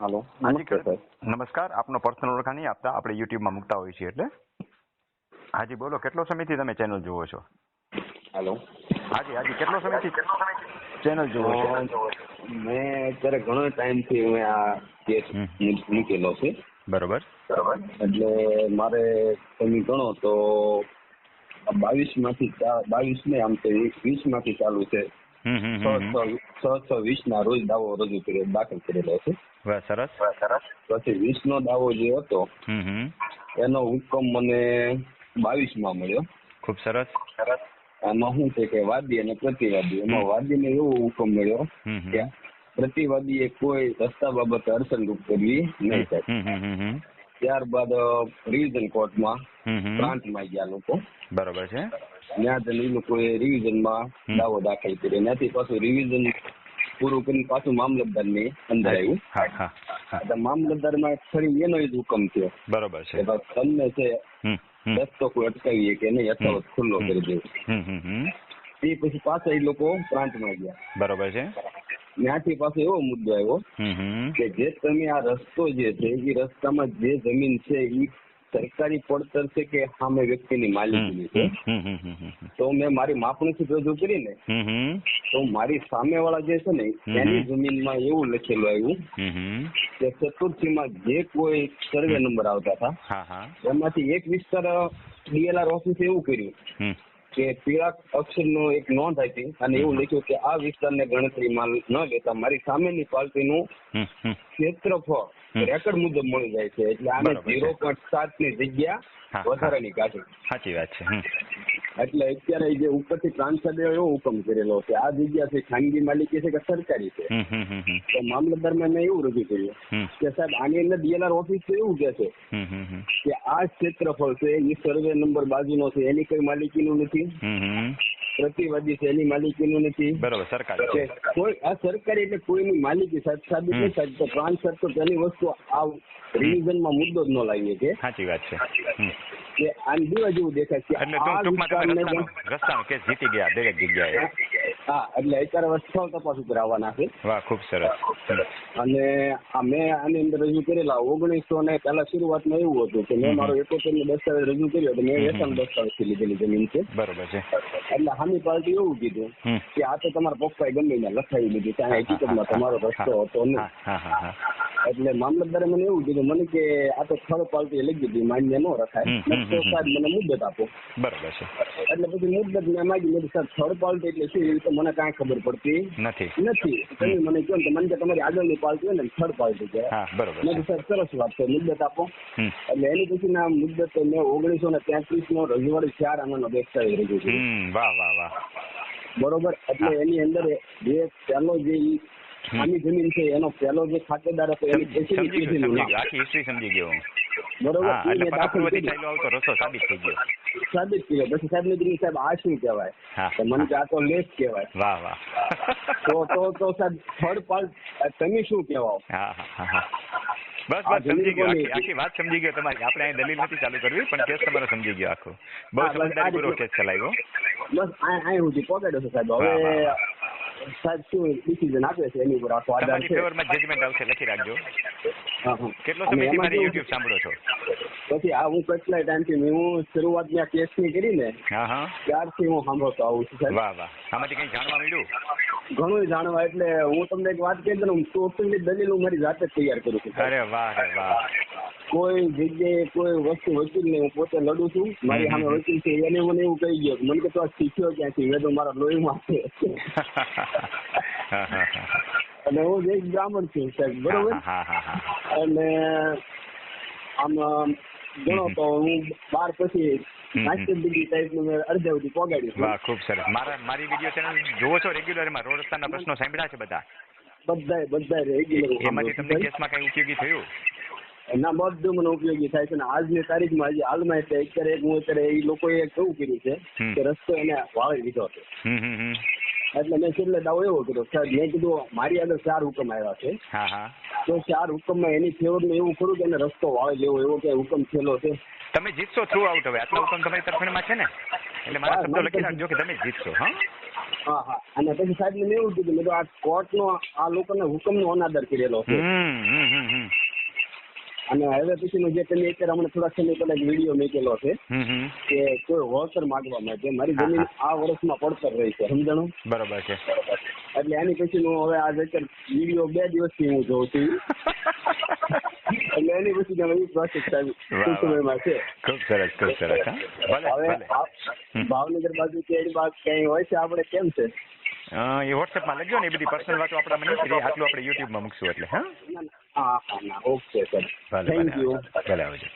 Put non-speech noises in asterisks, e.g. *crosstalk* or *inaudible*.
હાલો નમસ્તે નમસ્કાર આપનો પર્સનલ ઓળખા નહીં આપતા આપણે યુટ્યુબમાં મૂકતા હોઈએ છીએ એટલે. હાજી બોલો કેટલો સમયથી તમે ચેનલ જુઓ છો? હાલો. હાજી હાજી કેટલો સમયથી ચેનલ જુઓ છો? મેં અત્યારે ઘણો ટાઈમથી મેં આ કેસ. મૂકેલો છે. બરોબર. એટલે મારે તમે ગણો તો બાવીસમાંથી બાવીસ ને આમ તો વીસમાંથી ચાલુ છે છ. છ વીસ ના રોજ દાવો રજૂ કર્યો દાખલ કરેલો છે. વાહ સરસ. પછી વીસ નો દાવો જે હતો એનો હુકમ મને બાવીસમાં મળ્યો. ખૂબ સરસ. એમાં શું છે કે વાદી અને પ્રતિવાદી. એમાં વાદીને એવો હુકમ મળ્યો કે પ્રતિવાદીએ કોઈ રસ્તા બાબતે અડચણરૂપ કરવી નહીં થાય. ત્યારબાદ રિવિઝન કોર્ટમાં. પ્રાંતમાં ગયા લોકો. બરોબર છે. ત્યાં જઈને એ લોકોએ રિવિઝનમાં દાવો દાખલ કર્યો. ત્યાંથી પાછું રિવિઝન પૂરું કરીને પાછું મામલતદારની અંદર આવ્યું. હા હા ફરી એનો જ હુકમ થયો. બરોબર છે. તમને છે. રસ્તો કોઈ અટકાવીએ કે નહીં અથવા ખુલ્લો કરી દેવું. એ પછી પાછા એ લોકો પ્રાંતમાં ગયા. બરોબર છે. ત્યાંથી પાછો એવો મુદ્દો આવ્યો. કે જે તમે આ રસ્તો જે છે એ રસ્તામાં જે જમીન છે એ સરકારી પડતર છે કે સામે વ્યક્તિની માલિકીની છે. તો મેં મારી માપણીથી રજૂ કરીને હમ હમ. તો મારી સામેવાળા જે છે ને એની જમીનમાં એવું લખેલું આવ્યું કે ચતુર્થી ચતુર્થીમાં જે કોઈ સર્વે નંબર આવતા હતા એમાંથી એક વિસ્તાર ડીએલઆર ઓફિસે એવું કર્યું કે પીળા અક્ષરનો એક નોંધ આપી અને એવું લખ્યું કે આ વિસ્તારને ગણતરીમાં ન લેતા મારી સામેની પાર્ટીનું. ક્ષેત્રફળ રેકર્ડ મુજબ મળી જાય છે. એટલે આને ઝીરો પોઈન્ટ સાતની જગ્યા વધારાની કાઢી. સાચી વાત છે એટલે અત્યારે જે ઉપરથી પ્રાંત એવો હુકમ કરેલો છે આ જગ્યા છે ખાનગી માલિકી છે કે સરકારી છે. તો મામલતદારમાં મેં એવું રજૂ કર્યું કે સાહેબ આની અંદર ડીએલઆર ઓફિસ તો એવું કે છે. કે આ ક્ષેત્રફળ છે એ સર્વે નંબર બાજુનો છે એની કોઈ માલિકીનું નથી. હમ. પ્રતિવાદી છે એની માલિકીનું નથી. બરોબર સરકાર. કોઈ આ સરકારી એટલે કોઈની માલિકી સાબિત. નહીં થાય તો પ્રાંત સાહેબ તો પેલી વસ્તુ આ રિવિઝનમાં મુદ્દો જ ન લાવીએ કે. સાચી વાત છે. કે આમ દીવા જેવું દેખાય છે એટલે ટૂંકમાં રસ્તાનો કેસ જીતી ગયા દરેક જગ્યાએ. હા એટલે અત્યારે સ્થળ તપાસ ઉપર આવવાના છે. વાહ ખૂબ સરસ. અને આ મેં આની અંદર રજૂ કરેલા ઓગણીસો ને પહેલા શરૂઆતમાં એવું હતું કે મેં મારો એકોતેર નો દસ્તાવેજ રજૂ કર્યો તો મેં હમ. દસ્તાવેજથી લીધેલી જમીન છે. બરોબર છે. એટલે હામી પાર્ટી એવું કીધું કે આ તો તમારા પપ્પાએ ગમે લખાવી દીધું ત્યાં હકીકતમાં તમારો રસ્તો હતો નહીં. એટલે મામલતદારે મને એવું કીધું મને કે આ તો સ્થળ પાર્ટી લઈ દીધી માન્ય ન રખાય. સાહેબ મને મુદત આપો. બરાબર છે. એટલે પછી મુદત મેં માગી મેં સાહેબ સ્થળ પાર્ટી એટલે શું? એ તો મને કાંઈ ખબર પડતી નથી. નથી. તમે મને કહો તો મને કે તમારી આગળની પાલટી હોય ને સ્થળ પાર્ટી કહેવાય. હા મેં છે. સાહેબ સરસ વાત છે મુદ્દત આપો. એટલે એની પછી ના મુદ્દત મેં ઓગણીસો ને તેત્રીસ નો રજવાડી ચાર આનો દસ્તાવેજ રજૂ કર્યો. વાહ વાહ વાહ. બરોબર? એટલે એની અંદર જે પહેલો જે ઈ ખામી જમીન છે એનો પહેલો જે ખાતેદાર હતો એની સમજી પેશીની સમજી ગયો પેશીનું સમજી નામ. ગયો આખી હિસ્ટ્રી સમજી ગયો હું બરોબર હા ઈ એટલે મેં દાખલ પરાપૂર્વથી કર્યું. થયેલો આવતો રસ્તો સાબિત થઈ ગયો સાબિત કર્યો પછી સાહેબ ને કીધું સાહેબ આ શું કહેવાય હા, તો મને કે આ તો લેખ કહેવાય વાહ વાહ તો તો તો સાહેબ થર્ડ પાર્ટ તમે શું કહેવાઓ હા હા હા હા બસ આ બસ સમજી ગયો જમીન આખી આખી વાત સમજી ગયો તમારી આપણે અહીં દલીલ નથી ચાલુ કરવી પણ કેસ તમારો સમજી ગયો આખો બહુ હા, બસ આ સમજદારીપૂર્વક રીતે- કેસ ચલાવ્યો બસ આ આ સુધી પકડ્યો છે સાહેબ વાહ, હવે વાહ, સાહેબ શું ડિસિઝન આપે છે એની ઉપર આખો આધાર છે. ફેવરમાં જજમેન્ટ આવશે લખી રાખજો. કેટલો સમયથી મારી યુટ્યુબ સાંભળો છો? પછી આ હું કેટલાય ટાઈમથી હું શરૂઆત ત્યાં કેસની કરી ને હા હા. ત્યારથી હું સાંભળતો આવું છું સાહેબ. વાહ વાહ. આમાંથી કંઈ જાણવા મળ્યું? ઘણું જાણવા એટલે હું તમને એક વાત કહી દઉં ટોટલી દલીલ હું મારી જાતે જ તૈયાર કરું છું અરે વાહ વાહ. કોઈ જગ્યાએ કોઈ વસ્તુ વકીલ ને હું પોતે લડું છું મારી સામે. વકીલ છે એને મને એવું કહી ગયો મને કે તો શીખ્યો ક્યાંથી મેં તો મારા લોહીમાં છે. *laughs* અને હું એક બ્રાહ્મણ છું સાહેબ બરોબર? અને આમ ગણો તો હું બાર પછી. માસ્ટર ડિગ્રી મેં અડધે સુધી પોગાડ્યું વાહ ખૂબ સરસ. મારા મારી વીડિયો ચેનલ જોવો છો રેગ્યુલર રોડ રસ્તાના પ્રશ્નો સાંભળ્યા છે બધા? બધાય બધાય રેગ્યુલર એમાંથી તમને કેસમાં કઈ ઉપયોગી થયું? ના બધું મને ઉપયોગી થાય છે અને આજની તારીખમાં હજી હાલમાં એટલે અત્યારે હું અત્યારે એ લોકોએ કેવું કર્યું છે કે રસ્તો એને વાળી લીધો છે એટલે મેં છેલ્લે દાવો એવો કર્યો સાહેબ મેં કીધું મારી આગળ ચાર હુકમ આવ્યા છે. તો ચાર હુકમમાં એની ફેવરમાં એવું ખરું કે એને રસ્તો વાળી લેવો એવો કે હુકમ થયેલો છે? તમે જીતશો થ્રુ આઉટ હવે. આટલા હુકમ તમારી તરફેણમાં છે ને? એટલે મારા શબ્દો લખી રાખજો કે તમે જીતશો હા? હા હા. અને પછી સાહેબ મેં એવું કીધું મેં આ આ કોર્ટનો આ લોકોને હુકમનો અનાદર કરેલો છે. અને હવે પછીનો જે તમે અત્યારે હમણાં થોડા સમય પહેલા એક વીડિયો મેકેલો છે કે કોઈ વળતર માંગવા માટે મારી જમીન આ વર્ષમાં પડતર રહી છે સમજણું? બરાબર છે. એટલે એની પછીનું હવે આજ અત્યારે વીડિયો બે દિવસથી હું જોઉં છું. એટલે એની પછી તમે એ પ્રોસેસ ટૂંક સમયમાં છે. ખૂબ સરસ ખૂબ સરસ હવે ભલે. આ હમ. ભાવનગર બાજુ કે બાજુ ક્યાંય હોય છે આપણે કેમ છે? એ વોટ્સએપમાં લખજો ને એ બધી પર્સનલ વાતો આપણે મને કરીએ આટલું આપણે યુટ્યુબમાં મૂકશું એટલે હા? Okay sir. ભલે ભલે આવજો.